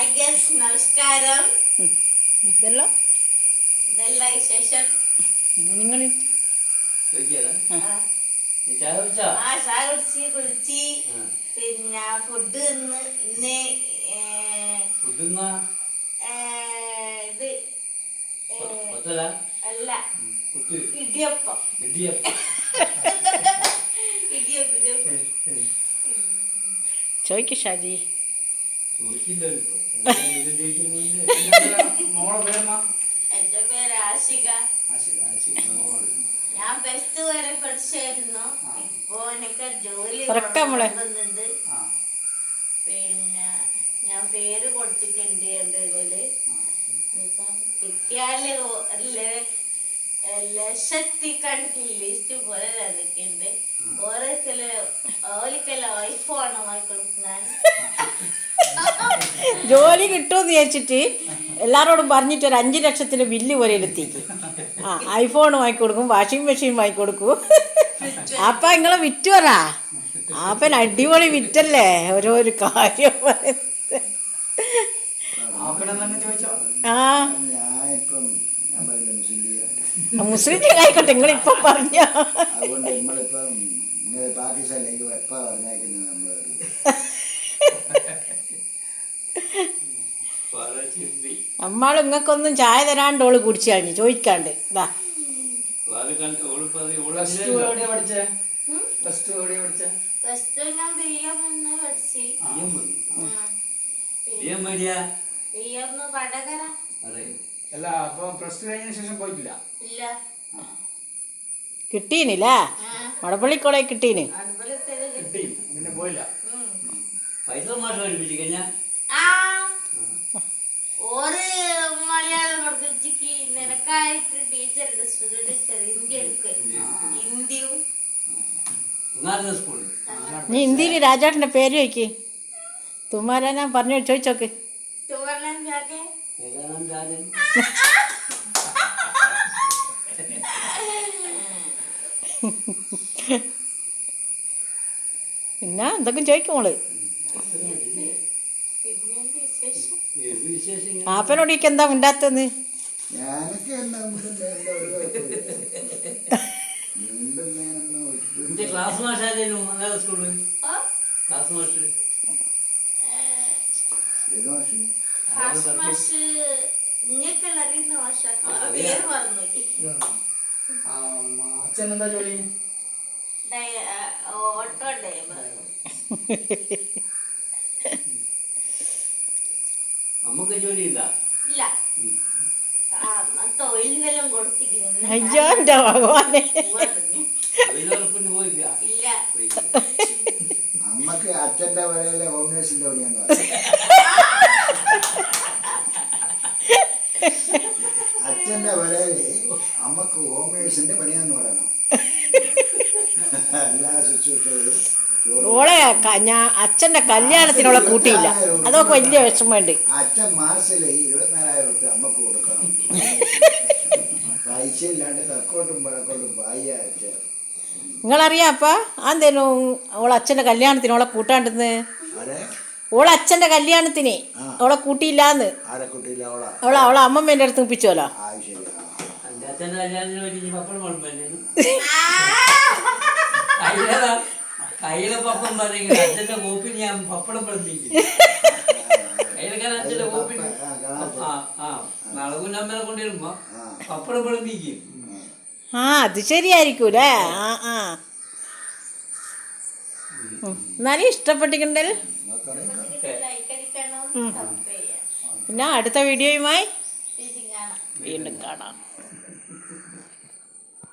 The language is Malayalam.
നമസ്കാരം. ഇതെല്ലാം. ഇതെല്ലാം വിശേഷം? നിങ്ങൾ ആ. ചായ കുടിച്ചാ? കുളിച്ച്. പിന്നെ ഫുഡ് ഇന്ന് ഇത് അല്ല. ഇടിയപ്പം. ഇടിയപ്പം. ഇടിയപ്പം ഇടിയപ്പം. ചോദിക്ക് ഷാജി. ചോദിക്കില്ലല്ലോ എന്റെ പേര് ആശിക. ഞാൻ പ്ലസ് വരെ പഠിച്ചായിരുന്നു. ഇപ്പൊ എനിക്ക് ജോലി പിന്നെ ഞാൻ പേര് കൊടുത്തിട്ടുണ്ട് അതേപോലെ. കിട്ടിയാൽ ലക്ഷത്തി കണക്കിൽ ലിസ്റ്റ് പോലെ നിൽക്കുന്നുണ്ട് ഓരോക്കൽ ഓലിക്കല്ല ഐഫോൺ വാങ്ങി കൊടുക്കാൻ ജോലി കിട്ടുമെന്ന് വിചാരിച്ചിട്ട് എല്ലാവരോടും പറഞ്ഞിട്ട് ഒരു അഞ്ച് ലക്ഷത്തിന് ബില്ല് പോലെ എടുത്തേക്ക്. ആ ഐഫോൺ വാങ്ങിക്കൊടുക്കും വാഷിംഗ് മെഷീൻ വാങ്ങിക്കൊടുക്കും. അപ്പം നിങ്ങളെ വിറ്റ് പറ അപ്പൻ അടിപൊളി വിറ്റല്ലേ? ഓരോ കാര്യം. തന്നെ ചോദിച്ചോ? ആ. മുസ്ലിം ആയിക്കോട്ടെ നിങ്ങളിപ്പം പറഞ്ഞ. അതുകൊണ്ട് ഇങ്ങനെ പാകിസ്ഥാനിലേക്ക് എപ്പോൾ പറഞ്ഞേക്കുന്നത് നമ്മൾ നമ്മൾ ഇങ്ങക്കൊന്നും ചായ തരാണ്ട് ഓൾ കുടിച്ചു കഴിഞ്ഞു. ചോദിക്കാണ്ട്. ഇതാ. അല്ല അപ്പൊ പ്ലസ് ടു കഴിഞ്ഞതിന് ശേഷം പോയിട്ടില്ല? ഇല്ല. കിട്ടീനില്ലേ? മടപ്പള്ളി കോളേജ് കിട്ടീന്. പിന്നെ പോയില്ല. പൈസ മാഷ് നീ ഇന്ത്യയിൽ രാജാട്ടിന്റെ പേര് ചോദിക്ക്. ഞാൻ പറഞ്ഞു ചോദിച്ചോക്ക്. പിന്നെ എന്തൊക്കെ ചോദിക്കും മോൾ? ആപ്പനോടിക്ക് എന്താ മിണ്ടാത്തത്? ഞാനൊക്കെ എന്താ നിന്റെ ക്ലാസ് മാഷായിരുന്നു മലയാള സ്കൂളിൽ ക്ലാസ് മാഷ്. ഏത് മാഷി? അച്ഛൻ എന്താ ജോലി? Auto driver. നമുക്ക് ജോലി ഇല്ല. അയ്യോ എന്റെ ഭഗവാനെ. അമ്മയ്ക്ക് അച്ഛന്റെ വരയിലെ ഹോം നേഴ്സിന്റെ പണിയാന്ന് അച്ഛന്റെ വരയിൽ അമ്മയ്ക്ക് ഹോം നേഴ്സിന്റെ പണിയാന്ന് പറയണം എല്ലാ ശുശ്രൂഷകളും ഓളെ ഞാൻ അച്ഛന്റെ കല്യാണത്തിനുള്ള കൂട്ടിയില്ല. അതൊക്കെ വലിയ വിഷമമുണ്ട്. അച്ഛൻ മാസത്തിൽ ഇരുപത്തിനാലായിരം റുപ്യ അമ്മയ്ക്ക് കൊടുക്കണം. പൈസ ഇല്ലാണ്ട് തക്കോട്ടും പഴക്കോട്ടും പായ അച്ഛൻ നിങ്ങളറിയാം അപ്പ അന്തേനു ഓളെ അച്ഛന്റെ കല്യാണത്തിന് ഓളെ കൂട്ടാണ്ടെന്ന് ഓളെ അച്ഛന്റെ കല്യാണത്തിന് ഓളെ കൂട്ടിയില്ലാന്ന്? ഓളെ? ഓളെ അവള അവളെ അവളെ അമ്മമ്മേന്റെ അടുത്ത് പിച്ചോലോ കല്യാണത്തിന് കയ്യിലെ പപ്പം പറയുക അച്ഛന്റെ കോപ്പിൽ ഞാൻ പപ്പടം കയ്യിലൊക്കെ അച്ഛന്റെ കോപ്പിൽ ആ, ആ. കൊണ്ടുവരുമ്പോ പപ്പടം വിളമ്പിക്കും ആ അത് ശരിയായിരിക്കൂലേ? ആ ആ. എന്നാലും ഇഷ്ടപ്പെട്ടിട്ടുണ്ടല്ലോ ലൈക്ക് അടിക്കണം സബ് ചെയ്യാം പിന്നെ അടുത്ത വീഡിയോയുമായി വീണ്ടും കാണാം.